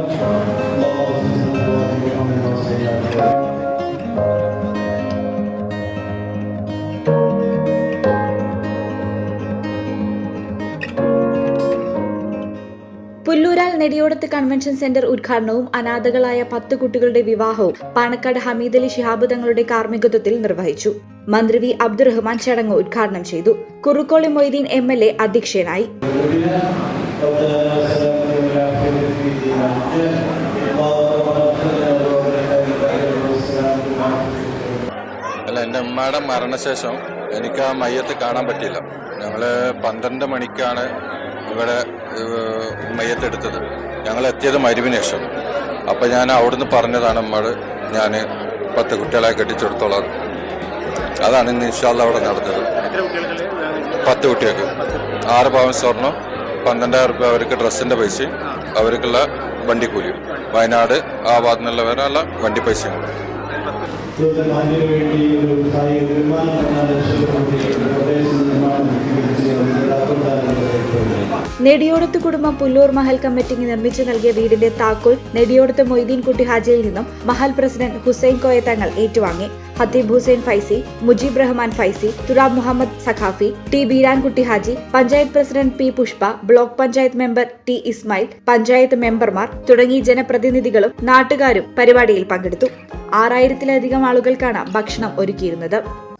പുല്ലൂരാൽ Nediyodath convention centre ഉദ്ഘാടനവും അനാഥകളായ പത്ത് കുട്ടികളുടെ വിവാഹവും പാണക്കാട് ഹമീദലി ശിഹാബ് തങ്ങളുടെ കാർമ്മികത്വത്തിൽ നിർവഹിച്ചു. മന്ത്രി വി അബ്ദുറഹ്മാൻ ചടങ്ങ് ഉദ്ഘാടനം ചെയ്തു. Kurukkoli Moideen M L A അധ്യക്ഷനായി. അല്ല എന്റെ ഉമ്മയുടെ മരണശേഷം എനിക്ക് ആ മയ്യത്ത് കാണാൻ പറ്റിയില്ല. ഞങ്ങൾ പന്ത്രണ്ട് മണിക്കാണ് ഇവിടെ മയ്യത്തെടുത്തത്. ഞങ്ങൾ എത്തിയത് മരുവിന് ശേഷം. അപ്പം ഞാൻ അവിടുന്ന് പറഞ്ഞതാണ് ഉമ്മയോട് ഞാൻ പത്ത് കുട്ടികളെ കെട്ടിച്ചെടുത്തോളാം. അതാണ് ഇന്ന് ഇൻഷാല്ല അവിടെ നടന്നത്. പത്ത് കുട്ടികൾക്ക്. ആറ് പവൻ സ്വർണം പന്ത്രണ്ടായിരം റുപ്യ അവർക്ക് ഡ്രസ്സിന്റെ പൈസയും അവർക്കുള്ള വണ്ടിക്കൂലിയും വയനാട് ആ ഭാഗത്തു നിന്നുള്ളവരല്ല വണ്ടി നിർമ്മാണം നെടിയോടത്ത് കുടുംബം പുല്ലൂർ മഹൽ കമ്മിറ്റിക്ക് നിർമ്മിച്ചു നൽകിയ വീടിന്റെ താക്കോൽ നെടിയോടത്ത് മൊയ്തീൻകുട്ടി ഹാജിയിൽ നിന്നും മഹൽ പ്രസിഡന്റ് ഹുസൈൻ കോയ തങ്ങൾ ഏറ്റുവാങ്ങി. Hatheeb Hussain Faizy Mujeeb Rahman Faizy Thurab Muhammad Saqafi T Beerankutty Haji panchayat president P Pushpa block panchayat member T Ismail panchayat മെമ്പർമാർ തുടങ്ങി ജനപ്രതിനിധികളും നാട്ടുകാരും പരിപാടിയിൽ പങ്കെടുത്തു. ആറായിരത്തിലധികം ആളുകൾക്കാണ് ഭക്ഷണം ഒരുക്കിയിരുന്നത്.